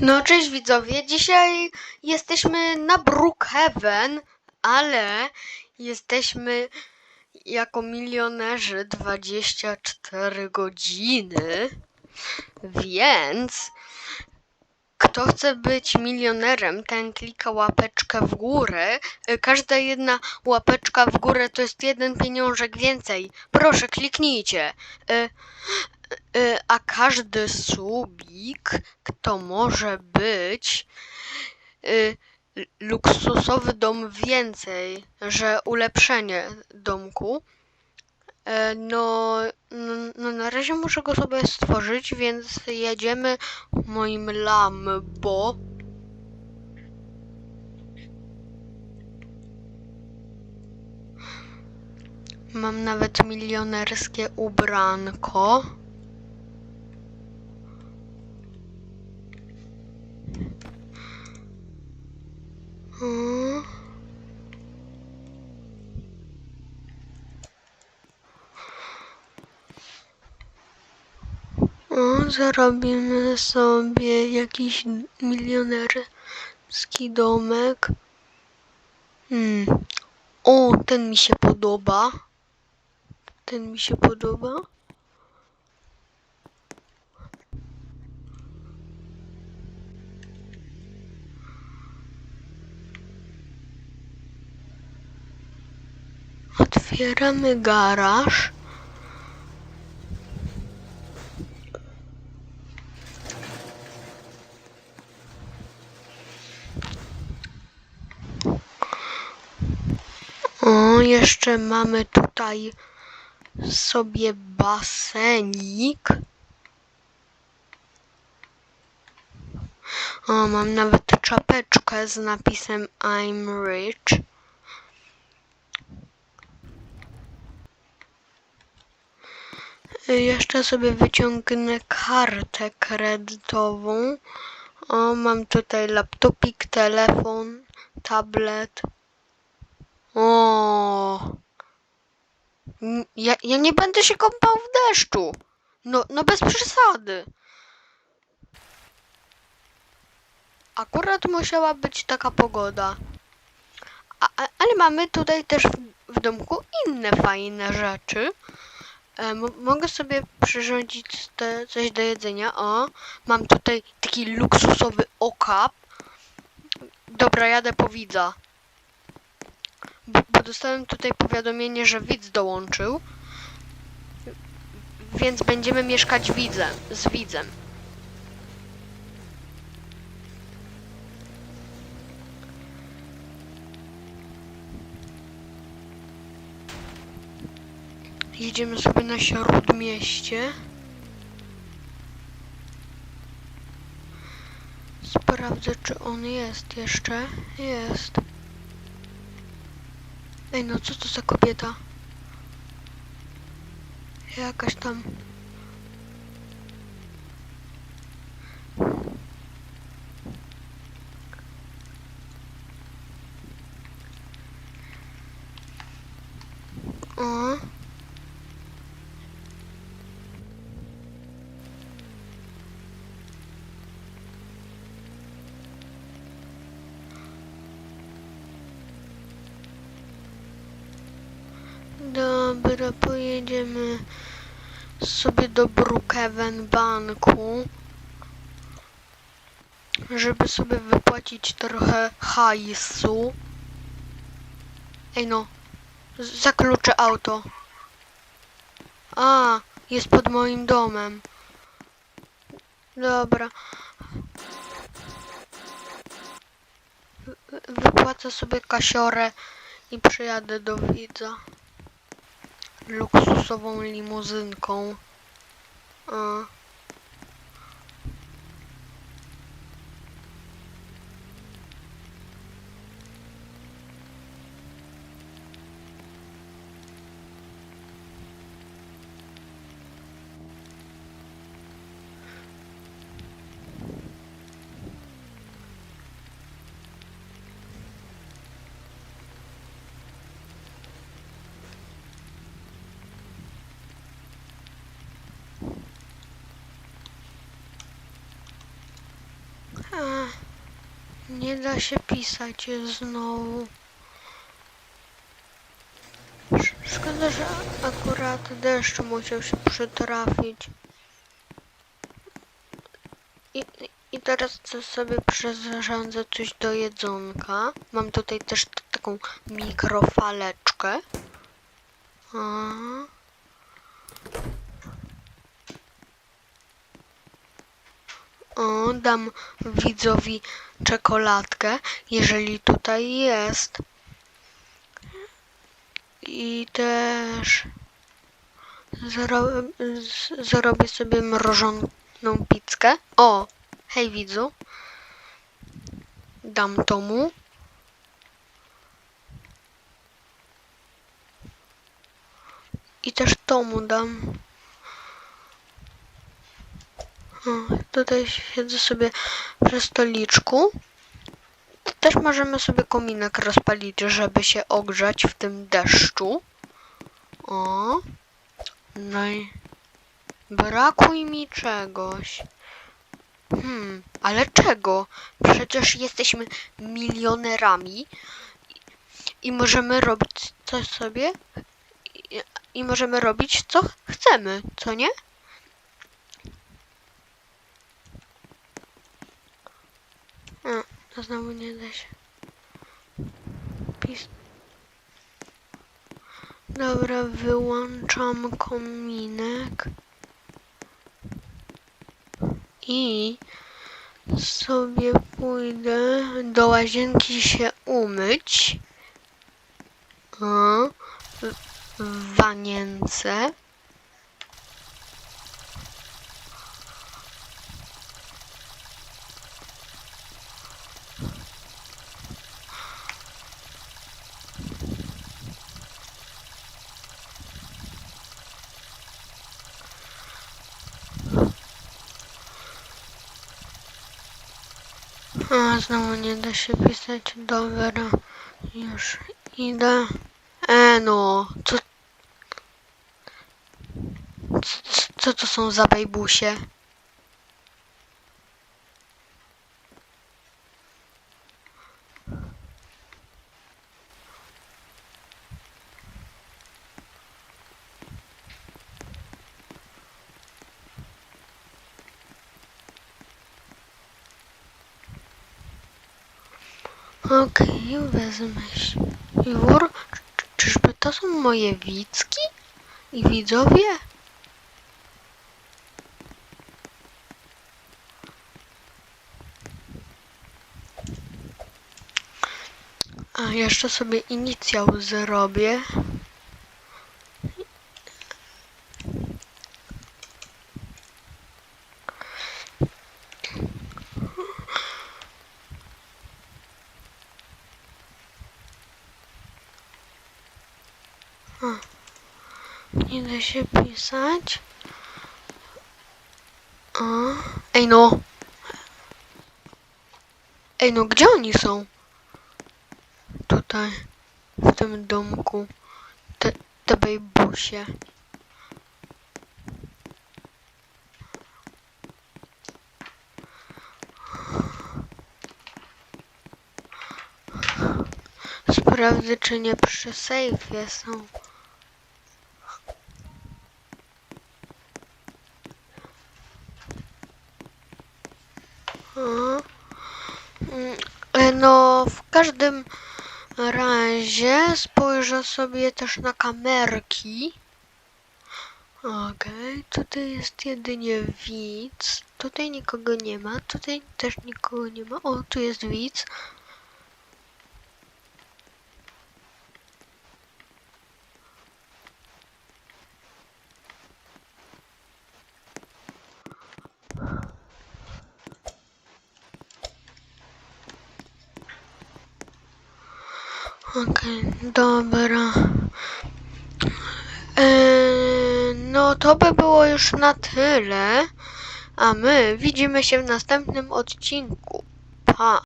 No cześć widzowie, dzisiaj jesteśmy na Brookhaven, ale jesteśmy jako milionerzy 24 godziny, więc kto chce być milionerem, ten klika łapeczkę w górę. Y, Każda jedna łapeczka w górę to jest jeden pieniążek więcej. Proszę kliknijcie. Y, y, a każdy subik to może być y, luksusowy dom więcej, że ulepszenie domku. No, no, no na razie muszę go sobie stworzyć, więc jedziemy moim Lambo. Mam nawet milionerskie ubranko. O, zarobimy sobie jakiś milionerski domek. Hmm. O, ten mi się podoba. Ten mi się podoba. Otwieramy garaż. O, jeszcze mamy tutaj sobie basenik. O, mam nawet czapeczkę z napisem I'm rich. Jeszcze sobie wyciągnę kartę kredytową. O, mam tutaj laptopik, telefon, tablet. O. Ja, ja nie będę się kąpał w deszczu. No, no bez przesady. Akurat musiała być taka pogoda. A, ale mamy tutaj też w, w domku inne fajne rzeczy. E, mo- mogę sobie przyrządzić te, coś do jedzenia. O, mam tutaj taki luksusowy okap. Dobra, jadę po widza. Bo, dostałem tutaj powiadomienie, że widz dołączył. Więc będziemy mieszkać widzem, z widzem. Jedziemy sobie na śródmieście. Sprawdzę, czy on jest jeszcze. Jest. Ej, no co to za kobieta? Jakaś tam. O. Dobra, pojedziemy sobie do Brookhaven Banku, żeby sobie wypłacić trochę hajsu. Ej no, zakluczę auto. A, jest pod moim domem. Dobra. Wy- Wypłacę sobie kasiorę i przyjadę do widza luksusową limuzynką. A. nie da się pisać znowu. Sz- Szkoda, że akurat deszcz musiał się przytrafić. I, I teraz sobie przyrządzę coś do jedzonka. Mam tutaj też taką mikrofaleczkę. O, dam widzowi czekoladkę, jeżeli tutaj jest. I też zro zrobię sobie mrożoną pizzkę. O, hej widzu. Dam to mu. I też to mu dam. Tutaj siedzę sobie przy stoliczku. Też możemy sobie kominek rozpalić, żeby się ogrzać w tym deszczu. O. No i brakuje mi czegoś. Hmm, ale czego? Przecież jesteśmy milionerami i, możemy robić coś sobie i możemy robić co chcemy, co nie? A, to znowu nie da się. Pis. Dobra, wyłączam kominek. I sobie pójdę do łazienki się umyć. O, w- wanience. A, znowu nie da się pisać. Dobra, już idę. E no, co... Co, co to są za bejbusie? Okej, wezmę siwór. Czy- Czyżby to są moje wicki? I widzowie? A jeszcze sobie inicjał zrobię. Nie da się pisać. Ej no. Ej no, gdzie oni są? Tutaj. W tym domku. Te, te bejbusie. Sprawdzę, czy nie przy sejfie są. O. Mm, e, No, w każdym razie spojrzę sobie też na kamerki. Okej, tutaj jest jedynie widz. Tutaj nikogo nie ma. Tutaj też nikogo nie ma. O, tu jest widz. Okej, dobra. Eee, no to by było już na tyle. A my widzimy się w następnym odcinku. Pa!